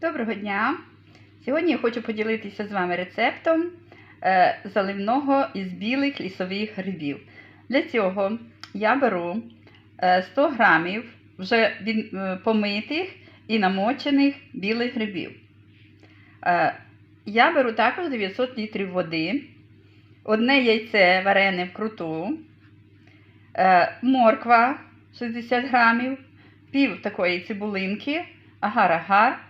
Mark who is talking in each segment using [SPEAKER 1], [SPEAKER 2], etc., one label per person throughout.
[SPEAKER 1] Доброго дня! Сьогодні я хочу поділитися з вами рецептом е, заливного із білих лісових грибів. Для цього я беру е, 100 грамів вже е, помитих і намочених білих грибів. Е, Я беру також 900 літрів води, одне яйце варене вкруту, е, морква 60 грамів, пів такої цибулинки, агар-агар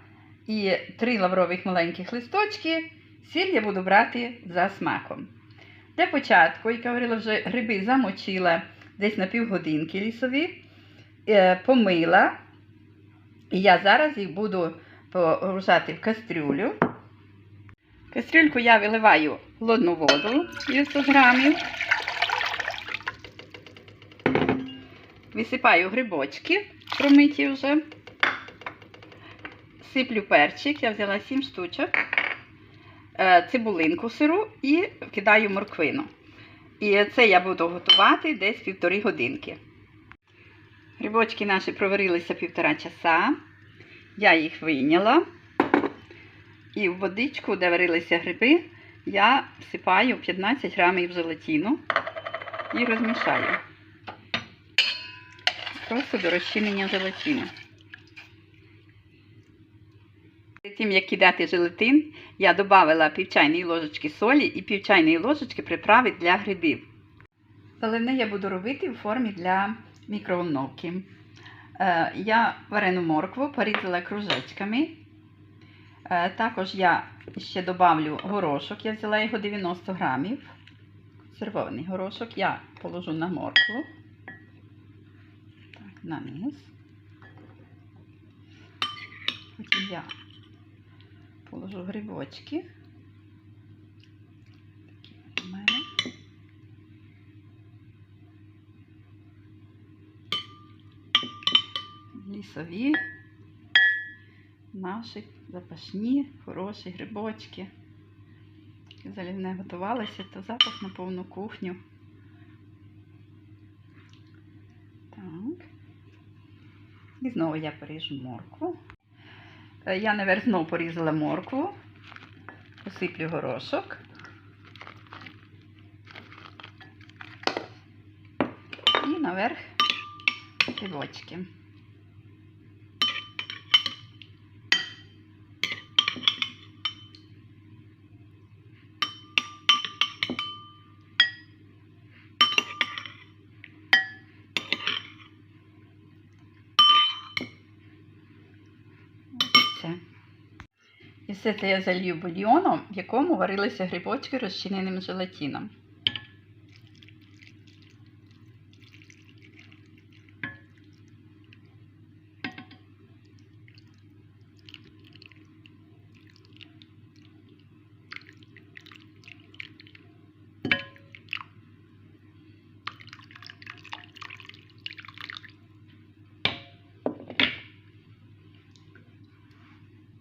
[SPEAKER 1] і три лаврових маленьких листочки. Сіль я буду брати за смаком. Для початку, як я говорила, вже гриби замочила десь на півгодинки лісові, е, помила. І я зараз їх буду погружати в кастрюлю. В кастрюльку я виливаю холодну воду 900 грамів. Висипаю грибочки, промиті вже. Сиплю перчик, я взяла 7 штучок, е, цибулинку сиру і кидаю морквину. І це я буду готувати десь півтори годинки. Грибочки наші проварилися півтора часа. Я їх вийняла. І в водичку, де варилися гриби, я всипаю 15 грамів желатину і розмішаю. Просто до розчинення желатину. Перед тим, як кидати желатин, я додала пів ложечки солі і пів ложечки приправи для грибів. Заливне я буду робити в формі для мікроволновки. Е, Я варену моркву порізала кружечками. Е, Також я ще додавлю горошок, я взяла його 90 грамів. Консервований горошок я положу на моркву. Так, на низ. Потім я положу грибочки. Такі у мене. Лісові, наші запашні, хороші грибочки. Залівне готувалося, то запах на повну кухню. Так. І знову я поріжу моркву. Е, Я наверх знову порізала моркву, посиплю горошок. І наверх грибочки. Все. І все це я залью бульйоном, в якому варилися грибочки розчиненим желатином.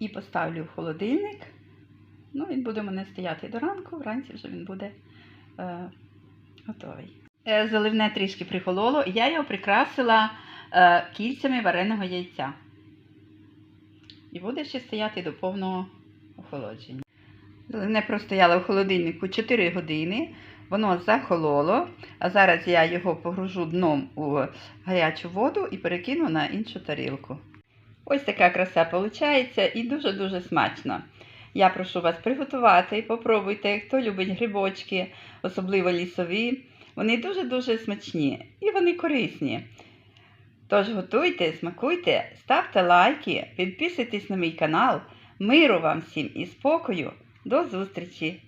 [SPEAKER 1] І поставлю в холодильник. Ну, він буде мене стояти до ранку, вранці вже він буде е, готовий. Е, заливне трішки прихололо, і я його прикрасила е, кільцями вареного яйця. І буде ще стояти до повного охолодження. Заливне простояло в холодильнику 4 години. Воно захололо, а зараз я його погружу дном у гарячу воду і перекину на іншу тарілку. Ось така краса виходить і дуже-дуже смачно. Я прошу вас приготувати, попробуйте, хто любить грибочки, особливо лісові. Вони дуже-дуже смачні і вони корисні. Тож готуйте, смакуйте, ставте лайки, підписуйтесь на мій канал. Миру вам всім і спокою. До зустрічі!